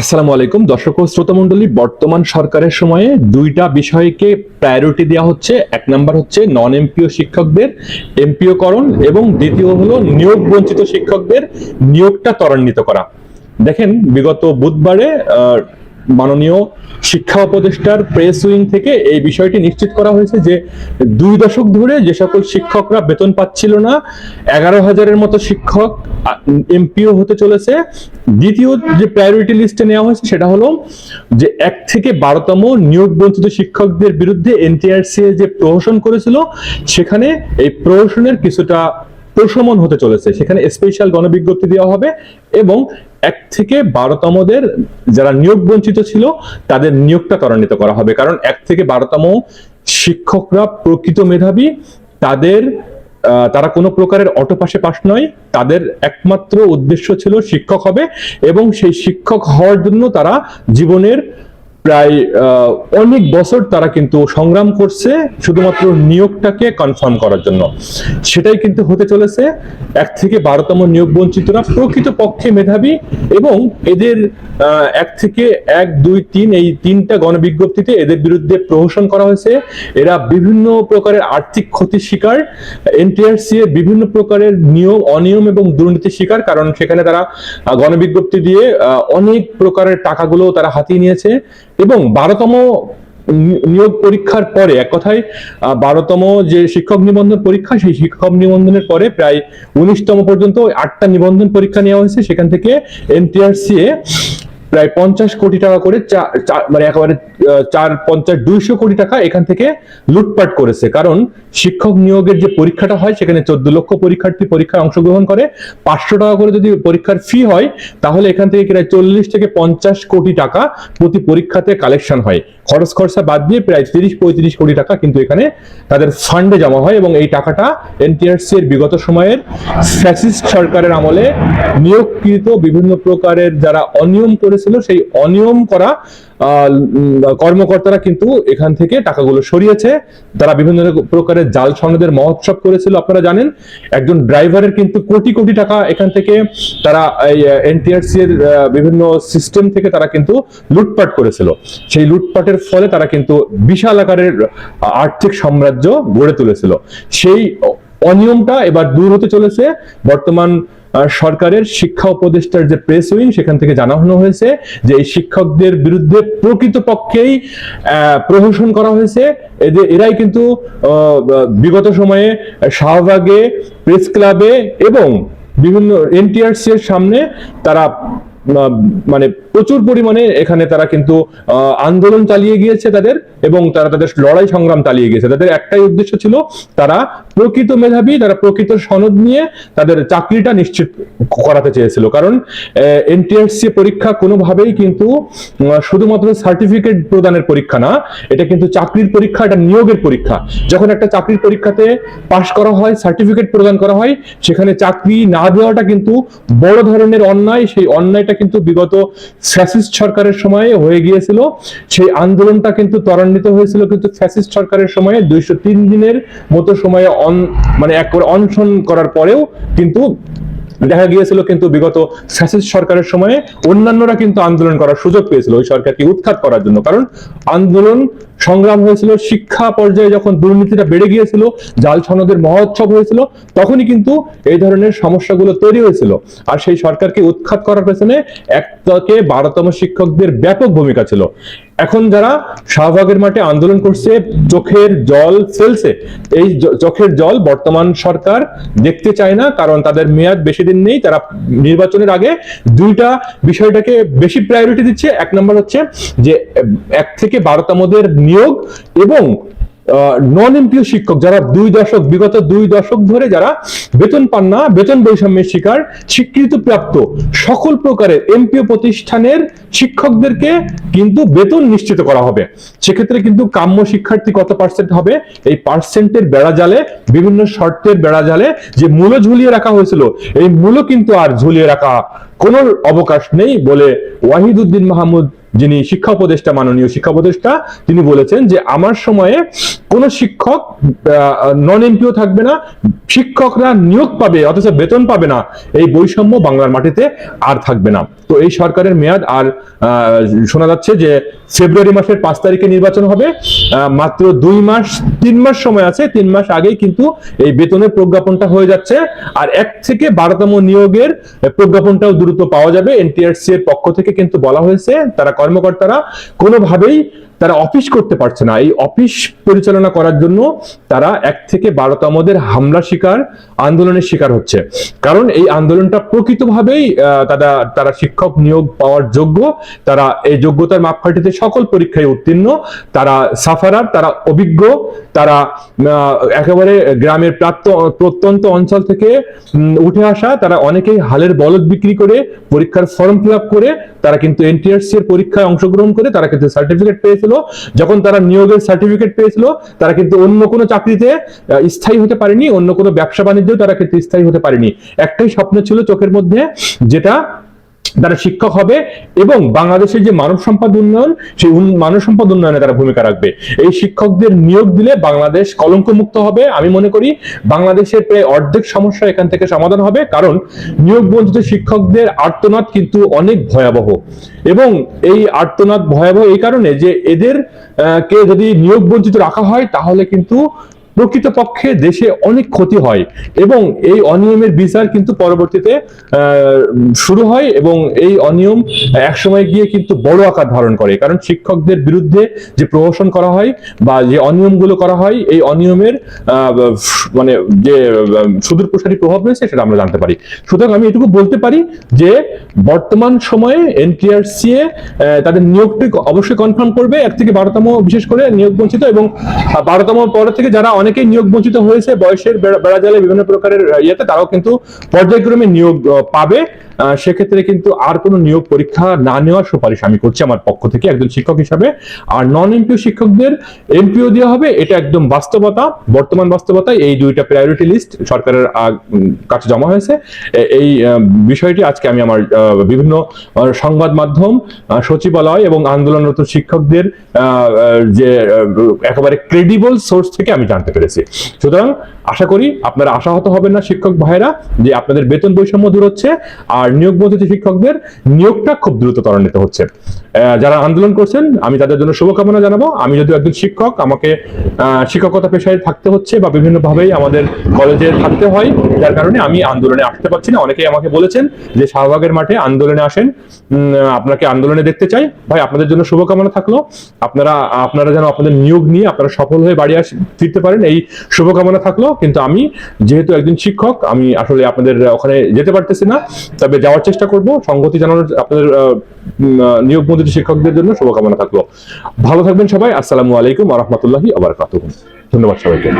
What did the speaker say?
আসসালামু আলাইকুম। দর্শক ও শ্রোতামণ্ডলী, বর্তমান সরকারের সময়ে দুইটা বিষয়কে প্রায়োরিটি দেওয়া হচ্ছে। এক নাম্বার হচ্ছে নন এমপিও শিক্ষকদের এমপিওকরণ এবং দ্বিতীয় হলো নিয়োগ বঞ্চিত শিক্ষকদের নিয়োগটা ত্বরান্বিত করা। দেখেন, বিগত বুধবারে মাননীয় শিক্ষা উপদেষ্টার প্রেস উইং থেকে এই বিষয়টি নিশ্চিত করা হয়েছে যে দুই দশক ধরে যে সকল শিক্ষকরা বেতন পাচ্ছিল না, এগারো হাজারের মতো শিক্ষক এমপিও হতে চলেছে। দ্বিতীয় যে প্রায়োরিটি লিস্টে নেওয়া হয়েছে সেটা হলো যে এক থেকে বারোতম নিয়োগ বঞ্চিত শিক্ষকদের বিরুদ্ধে এনটিআরসি যে প্রহসন করেছিল, সেখানে এই প্রহসনের কিছুটা প্রশমন হতে চলেছে। সেখানে স্পেশাল গণবিজ্ঞপ্তি দেওয়া হবে এবং এক থেকে বারোতমদের যারা নিয়োগ বঞ্চিত ছিল, তাদের নিয়োগটা ত্বরান্বিত করা হবে। কারণ এক থেকে বারোতম শিক্ষকরা প্রকৃত মেধাবী, তাদের তারা কোনো প্রকারের অটো পাশে পাশ নয়, তাদের একমাত্র উদ্দেশ্য ছিল শিক্ষক হবে এবং সেই শিক্ষক হওয়ার জন্য তারা জীবনের প্রায় অনেক বছর তারা কিন্তু সংগ্রাম করছে শুধুমাত্র নিয়োগটাকে কনফার্ম করার জন্য। সেটাই কিন্তু হতে চলেছে। এক থেকে বারোতম নিয়োগ বঞ্চিতরা প্রকৃত পক্ষে মেধাবী এবং এদের এক থেকে এক, দুই, তিন, এই তিনটা গণবিজ্ঞপ্তিতে এদের বিরুদ্ধে প্রহসন করা হয়েছে। এরা বিভিন্ন প্রকারের আর্থিক ক্ষতির শিকার। এনটিআরসি এর বিভিন্ন প্রকারের নিয়ম অনিয়ম এবং দুর্নীতির শিকার, কারণ সেখানে তারা গণবিজ্ঞপ্তি দিয়ে অনেক প্রকারের টাকাগুলো তারা হাতিয়ে নিয়েছে। এবং বারোতম নিয়োগ পরীক্ষার পরে, এক কথায় বারোতম যে শিক্ষক নিবন্ধন পরীক্ষা, সেই শিক্ষক নিবন্ধনের পরে প্রায় উনিশতম পর্যন্ত আটটা নিবন্ধন পরীক্ষা নেওয়া হয়েছে। সেখান থেকে এনটিআরসি এ প্রায় পঞ্চাশ কোটি টাকা করে মানে একেবারে চার, পঞ্চাশ, দুইশো কোটি টাকা এখান থেকে লুটপাট করেছে। কারণ শিক্ষক নিয়োগের যে পরীক্ষাটা হয়, সেখানে চোদ্দ লক্ষ পরীক্ষার্থী পরীক্ষায় অংশগ্রহণ করে। পাঁচশো টাকা করে যদি পরীক্ষার ফি হয়, তাহলে এখান থেকে প্রায় চল্লিশ থেকে পঞ্চাশ কোটি টাকা প্রতি পরীক্ষাতে কালেকশন হয়। খরচ খরচা বাদ দিয়ে প্রায় তিরিশ, পঁয়ত্রিশ কোটি টাকা কিন্তু এখানে তাদের ফান্ডে জমা হয় এবং এই টাকাটা এনটিআরসি এর বিগত সময়ের ফ্যাসিস্ট সরকারের আমলে নিয়োগকৃত বিভিন্ন প্রকারের যারা অনিয়ম করেছিল, সেই অনিয়ম করা কর্মকর্তারা কিন্তু এখান থেকে টাকাগুলো সরিয়েছে। তারা বিভিন্ন প্রকারের জাল সনদের মহোৎসব করেছিল, আপনারা জানেন। একজন ড্রাইভারের কিন্তু কোটি কোটি টাকা এখান থেকে তারা এই এনটিআরসি এর বিভিন্ন সিস্টেম থেকে তারা কিন্তু লুটপাট করেছিল। সেই লুটপাটের ফলে তারা কিন্তু বিশাল আকারের আর্থিক সাম্রাজ্য গড়ে তুলেছিল। সেই অনিয়মটা এবার দূর হতে চলেছে। বর্তমান সরকারের শিক্ষা উপদেষ্টার যে প্রেস উইং সেখান থেকে জানানো হয়েছে যে এই শিক্ষকদের বিরুদ্ধে প্রকৃতপক্ষেই প্রহসন করা হয়েছে। এদের, এরাই কিন্তু বিগত সময়ে শাহবাগে প্রেস ক্লাবে এবং বিভিন্ন এনটিআরসি এর সামনে তারা মানে প্রচুর পরিমাণে এখানে তারা কিন্তু আন্দোলন চালিয়ে গিয়েছে তাদের এবং তারা তাদের লড়াই সংগ্রাম চালিয়ে গিয়েছে। তাদের একটাই উদ্দেশ্য ছিল তারা প্রকৃত মেধাবী, তারা প্রকৃত সনদ নিয়ে তাদের চাকরিটা নিশ্চিত করাতে চেয়েছিল। কারণ এনটিআরসি পরীক্ষা কোনোভাবেই কিন্তু শুধুমাত্র সার্টিফিকেট প্রদানের পরীক্ষা না, এটা কিন্তু চাকরির পরীক্ষা, এটা নিয়োগের পরীক্ষা। যখন একটা চাকরির পরীক্ষাতে পাশ করা হয় সার্টিফিকেট প্রদান করা হয়, সেখানে চাকরি না দেওয়াটা কিন্তু বড় ধরনের অন্যায়, সেই অন্যায়টা কিন্তু বিগত ফ্যাসিস্ট সরকারের সময়ে হয়ে গিয়েছিল। সেই আন্দোলনটা কিন্তু ত্বরান্বিত হয়েছিল, কিন্তু ফ্যাসিস্ট সরকারের সময়ে দুইশো তিন দিনের মতো সময়ে অন মানে এক অনশন করার পরেও কিন্তু দেখা গিয়েছিল কিন্তু বিগত ফ্যাসিস্ট সরকারের সময়ে অন্যান্যরা কিন্তু আন্দোলন করার সুযোগ পেয়েছিল। ওই সরকারকে উৎখাত করার জন্য। কারণ আন্দোলন সংগ্রাম হয়েছিল, শিক্ষা পর্যায়ে যখন দুর্নীতিটা বেড়ে গিয়েছিল, জাল সনদের মহোৎসব হয়েছিল, তখনই কিন্তু এই ধরনের সমস্যাগুলো তৈরি হয়েছিল। আর সেই সরকারকে উৎখাত করার পেছনে এক থেকে বারোতম শিক্ষকদের ব্যাপক ভূমিকা ছিল। এখন যারা শাহবাগের মাঠে আন্দোলন করছে, চোখের জল ফেলছে, এই চোখের জল বর্তমান সরকার দেখতে চায় না, কারণ তাদের মেয়াদ বেশি দিন নেই, তারা নির্বাচনের আগে দুইটা বিষয়টাকে বেশি প্রায়োরিটি দিচ্ছে। এক নম্বর হচ্ছে যে, এক থেকে বারোতমদের নিয়োগ এবং নন এমপিও শিক্ষক যারা দুই দশক, বিগত দুই দশক ধরে যারা বেতন পান না, বেতন বৈষম্যের শিকার, স্বীকৃতি প্রাপ্ত সকল প্রকারের এমপিও প্রতিষ্ঠানের শিক্ষকদেরকে কিন্তু বেতন নিশ্চিত করা হবে। সেক্ষেত্রে কিন্তু কাম্য শিক্ষার্থী কত পার্সেন্ট হবে? এই পার্সেন্টের বেড়া জালে, বিভিন্ন শর্তের বেড়া জালে যে মূল্য ঝুলিয়ে রাখা হয়েছিল, এই মূল্য কিন্তু আর ঝুলিয়ে রাখা কোনো অবকাশ নেই বলে ওয়াহিদুদ্দিন মাহমুদ যিনি শিক্ষা উপদেষ্টা, মাননীয় শিক্ষা উপদেষ্টা, তিনি বলেছেন যে আমার সময়ে কোন শিক্ষক নন এমপিও থাকবে না, শিক্ষকরা নিয়োগ পাবে, অথচ বেতন পাবে না। এই বৈষম্য বাংলার মাটিতে আর থাকবে না। তো এই সরকারের মেয়াদ, আর শোনা যাচ্ছে যে ফেব্রুয়ারি মাসের পাঁচ তারিখে নির্বাচন হবে। মাত্র দুই মাস, তিন মাস সময় আছে। তিন মাস আগেই কিন্তু এই বেতনের প্রজ্ঞাপনটা হয়ে যাচ্ছে। আর এক থেকে বারোতম নিয়োগের প্রজ্ঞাপনটাও দ্রুত পাওয়া যাবে। এনটিআরসি এর পক্ষ থেকে কিন্তু বলা হয়েছে, তারা কর্মকর্তারা কোনোভাবেই তারা অফিস করতে পারছে না। এই অফিস পরিচালনা করার জন্য তারা এক থেকে বারোতমদের হামলা শিকার, আন্দোলনের শিকার হচ্ছে। কারণ এই আন্দোলনটা প্রকৃতভাবেই তারা তারা শিক্ষক নিয়োগ পাওয়ার যোগ্য। তারা এই যোগ্যতার মাপকাঠিতে সকল পরীক্ষায় উত্তীর্ণ। তারা সাফারার, তারা অভিজ্ঞ, তারা একেবারে গ্রামের প্রাপ্ত, প্রত্যন্ত অঞ্চল থেকে উঠে আসা, তারা অনেকেই হালের বলদ বিক্রি করে, পরীক্ষার ফর্ম ফিল করে, তারা কিন্তু এনটিআরসি এর পরীক্ষায় অংশগ্রহণ করে, তারা কিন্তু সার্টিফিকেট পেয়েছিল। যখন তারা নিয়োগের সার্টিফিকেট পেয়েছিল, তারা কিন্তু অন্য কোনো চাকরিতে স্থায়ী হতে পারেনি, অন্য কোনো ব্যবসা বাণিজ্যেও তারা কিন্তু স্থায়ী হতে পারেনি। একটাই স্বপ্ন ছিল চোখের মধ্যে, যেটা তারা শিক্ষক হবে এবং বাংলাদেশের যে মানব সম্পদ উন্নয়ন, সেই মানব সম্পদ উন্নয়নে তারা ভূমিকা রাখবে। এই শিক্ষকদের নিয়োগ দিলে বাংলাদেশ কলঙ্ক মুক্ত হবে। আমি মনে করি বাংলাদেশের প্রায় অর্ধেক সমস্যা এখান থেকে সমাধান হবে। কারণ নিয়োগ বঞ্চিত শিক্ষকদের আর্তনাদ কিন্তু অনেক ভয়াবহ। এবং এই আর্তনাদ ভয়াবহ এই কারণে যে এদের কে যদি নিয়োগ বঞ্চিত রাখা হয়, তাহলে কিন্তু প্রকৃতপক্ষে দেশে অনেক ক্ষতি হয় এবং এই অনিয়মের বিচার কিন্তু পরবর্তীতে শুরু হয় এবং এই অনিয়ম একসময় গিয়ে কিন্তু বড় আকার ধারণ করে। কারণ শিক্ষকদের বিরুদ্ধে যে প্রহসন করা হয় বা যে অনিয়মগুলো করা হয়, এই অনিয়মের মানে যে সুদূর প্রসারী প্রভাব রয়েছে সেটা আমরা জানতে পারি। সুতরাং আমি এটুকু বলতে পারি যে, বর্তমান সময়ে এনটিআরসি এ তাদের নিয়োগটি অবশ্যই কনফার্ম করবে। এক থেকে বারোতম, বিশেষ করে নিয়োগ বঞ্চিত এবং বারোতম পর থেকে যারা অনেকেই নিয়োগ বঞ্চিত হয়েছে, বয়সের বেড়া বেড়া জালে বিভিন্ন প্রকারের ইয়েতে তারাও কিন্তু পর্যায়ক্রমে নিয়োগ পাবে। সেক্ষেত্রে কিন্তু আর কোনো নিয়োগ পরীক্ষা না নেওয়ার সুপারিশ আমি করছি আমার পক্ষ থেকে একজন শিক্ষক হিসাবে। আর নন এমপিও শিক্ষকদের এমপিও দেওয়া হবে, এটা একদম বাস্তবতা, বর্তমান বাস্তবতায় এই দুইটা প্রায়োরিটি লিস্ট সরকারের কাছে জমা হয়েছে। এই বিষয়টি আজকে আমি আমার বিভিন্ন সংবাদ মাধ্যম সচিবালয় এবং আন্দোলনরত শিক্ষকদের যে একেবারে ক্রেডিবল সোর্স থেকে আমি জানতে পেরেছি। সুতরাং আশা করি আপনারা আশাহত হবেন না শিক্ষক ভাইরা যে আপনাদের বেতন বৈষম্য দূর হচ্ছে আর নিয়োগ বঞ্চিত শিক্ষকদের নিয়োগটা খুব দ্রুত ত্বরান্বিত হচ্ছে। যারা আন্দোলন করছেন, আমি তাদের জন্য শুভকামনা জানাব। আমি যদি একজন শিক্ষক, আমাকে শিক্ষকতা পেশায় থাকতে হচ্ছে বা বিভিন্ন ভাবেই আমাদের কলেজে থাকতে হয়, যার কারণে আমি আন্দোলনে আসতে পারছি না। অনেকেই আমাকে বলেছেন যে শাহবাগের মাঠে আন্দোলনে আসেন। আপনাকে আন্দোলনে দেখতে চাই। ভাই, আপনাদের জন্য শুভকামনা থাকল। আপনারা আপনারা যেন আপনাদের নিয়োগ নিয়ে আপনারা সফল হয়ে বাড়ি আস ফিরতে পারেন এই শুভকামনা থাকল, কিন্তু আমি যেহেতু একজন শিক্ষক, আমি আসলে আপনাদের ওখানে যেতে পারতেছি না, তবে যাওয়ার চেষ্টা করব। সংগতি জানানোর আপনাদের নিয়োগ মন্ত্রী শিক্ষকদের জন্য শুভকামনা থাকল। ভালো থাকবেন সবাই, আসসালামু আলাইকুম আ রহমতুল্লাহি আবার ধন্যবাদ সবাইকে।